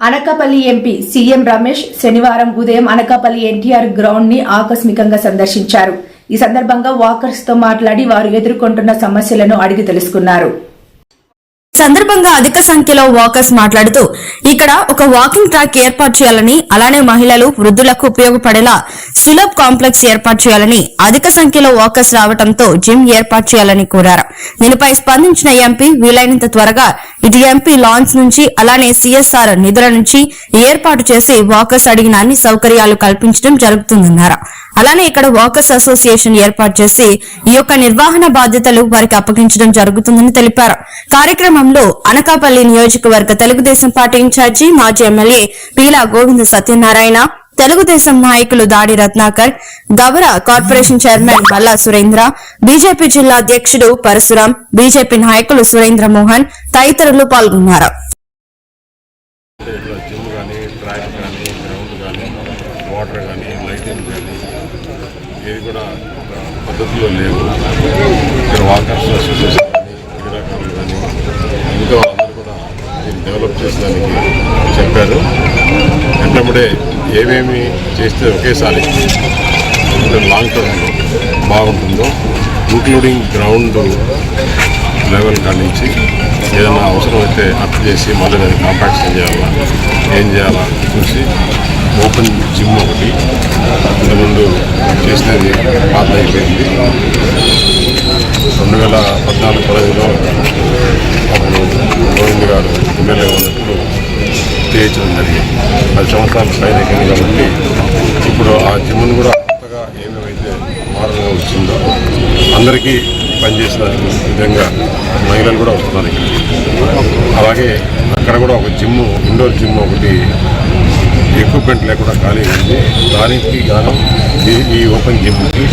Anakapalli MP CM Ramesh శనివారం ఉదయం అనకాపల్లి ఎన్టీఆర్ గ్రౌండ్ని ఆకస్మికంగా సందర్శించారు. ఈ సందర్భంగా వాకర్స్తో మాట్లాడి వారు ఎదుర్కొంటున్న సమస్యలను అడిగి తెలుసుకున్నారు. సందర్భంగా అధిక సంఖ్యలో వాకర్స్ మాట్లాడుతూ ఇక్కడ ఒక వాకింగ్ ట్రాక్ ఏర్పాటు చేయాలని అలానే మహిళలు వృద్ధులకు ఉపయోగపడేలా సులభ్ కాంప్లెక్స్ ఏర్పాటు చేయాలని అధిక సంఖ్యలో వాకర్స్ రావడంతో జిమ్ ఏర్పాటు చేయాలని కోరారు. దీనిపై స్పందించిన ఎంపీ వీలైనంత త్వరగా ఇటు ఎంపీ లాన్స్ నుంచి అలానే సిఎస్ఆర్ నిధుల నుంచి ఏర్పాటు చేసి వాకర్స్ అడిగిన అన్ని సౌకర్యాలు కల్పించడం జరుగుతుందన్నారు. అలానే ఇక్కడ వాకర్స్ అసోసియేషన్ ఏర్పాటు చేసి ఈ యొక్క నిర్వహణ బాధ్యతలు వారికి అప్పగించడం జరుగుతుందని తెలిపారు. కార్యక్రమంలో అనకాపల్లి నియోజకవర్గ తెలుగుదేశం పార్టీ ఇన్ఛార్జి మాజీ ఎమ్మెల్యే పీలా గోవింద సత్యనారాయణ తెలుగుదేశం నాయకులు దాడి రత్నాకర్ గవర కార్పొరేషన్ చైర్మన్ మల్లా సురేంద్ర బీజేపీ జిల్లా అధ్యక్షుడు పరశురాం బీజేపీ నాయకులు సురేంద్ర మోహన్ తదితరులు పాల్గొన్నారు. డెవలప్ చెప్పారు. వెంటబడే ఏమేమి చేస్తే ఒకేసారి అంటే లాంగ్ టర్మ్లో బాగుంటుందో ఇంక్లూడింగ్ గ్రౌండ్ లెవెల్ కాడి నుంచి ఏదైనా అవసరమైతే అప్ చేసి మళ్ళీ దాన్ని కాంపాక్షన్ చేయాలా ఏం చేయాలా చూసి ఓపెన్ జిమ్ ఒకటి ఇంతకుముందు చేసినది పాత అయిపోయింది. రెండు వేల పద్నాలుగు పదహైదులో అప్పుడు గోవింద్ గారు ఎమ్మెల్యే ఉన్నప్పుడు చేయించడం జరిగింది పది సంవత్సరాల పైన ఎక్కింది కాబట్టి ఇప్పుడు ఆ జిమ్ను కూడా కొత్తగా ఏమేమైతే మారంగా వచ్చిందో అందరికీ పనిచేసిన విధంగా మహిళలు కూడా వస్తున్నారు అలాగే అక్కడ కూడా ఒక జిమ్ ఇండోర్ జిమ్ ఒకటి ఎక్విప్మెంట్ లేకుండా ఖాళీ ఉంది. దానికి గాను ఈ ఈ ఓపెన్ జిమ్కి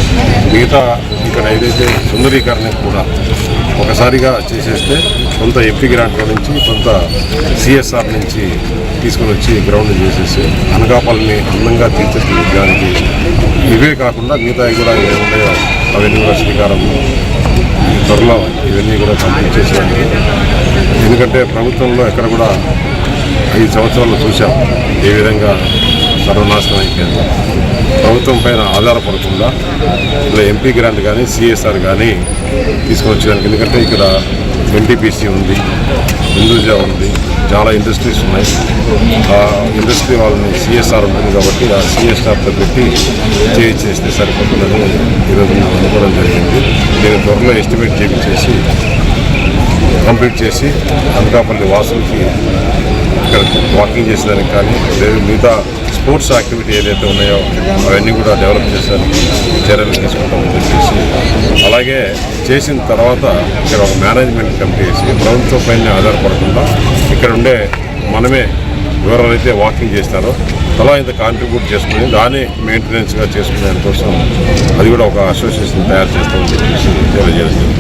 మిగతా ఇక్కడ ఏదైతే సుందరీకరణకు కూడా ఒకసారిగా చేసేస్తే కొంత ఎంపీ గ్రాంట్లో నుంచి కొంత సిఎస్ఆర్ నుంచి తీసుకొని వచ్చి గ్రౌండ్ చేసేసి అనకాపల్లిని అందంగా తీర్చిదిద్దడానికి ఇవే కాకుండా మిగతావి కూడా ఏమున్నాయో అవన్నీ కూడా శ్రీకారం త్వరలో ఇవన్నీ కూడా కంప్లీట్ చేసేదానికి. ఎందుకంటే ప్రభుత్వంలో ఎక్కడ కూడా ఐదు సంవత్సరాలు చూసాం ఏ విధంగా సర్వనాశనం అయిపోయింది. ప్రభుత్వం పైన ఆధారపడకుండా ఇలా ఎంపీ గ్రాంట్ కానీ సిఎస్ఆర్ కానీ తీసుకొని వచ్చేదానికి. ఎందుకంటే ఇక్కడ ఎన్టీపీసీ ఉంది హిందూజా ఉంది చాలా ఇండస్ట్రీస్ ఉన్నాయి. ఆ ఇండస్ట్రీ వాళ్ళని సిఎస్ఆర్ ఉంటుంది కాబట్టి ఆ సిఎస్ఆర్తో పెట్టి చేస్తే సరిపోతుందని ఈరోజు మేము అనుకోవడం జరిగింది. నేను త్వరలో ఎస్టిమేట్ చేయించేసి కంప్లీట్ చేసి అనకాపల్లి వాసులకి ఇక్కడ వాకింగ్ చేసేదానికి కానీ లేదు మిగతా స్పోర్ట్స్ యాక్టివిటీ ఏదైతే ఉన్నాయో అవన్నీ కూడా డెవలప్ చేశారు చర్యలు తీసుకుంటామని చెప్పేసి. అలాగే చేసిన తర్వాత ఇక్కడ ఒక మేనేజ్మెంట్ కమిటీ వేసి ప్రభుత్వం పైన ఆధారపడకుండా ఇక్కడ ఉండే మనమే ఎవరైతే వాకింగ్ చేస్తారో. తలా ఇంత కాంట్రిబ్యూట్ చేసుకుని దాన్ని మెయింటెనెన్స్గా చేసుకునే దానికోసం అది కూడా ఒక అసోసియేషన్ తయారు చేస్తామని చెప్పేసి తెలియజేస్తుంది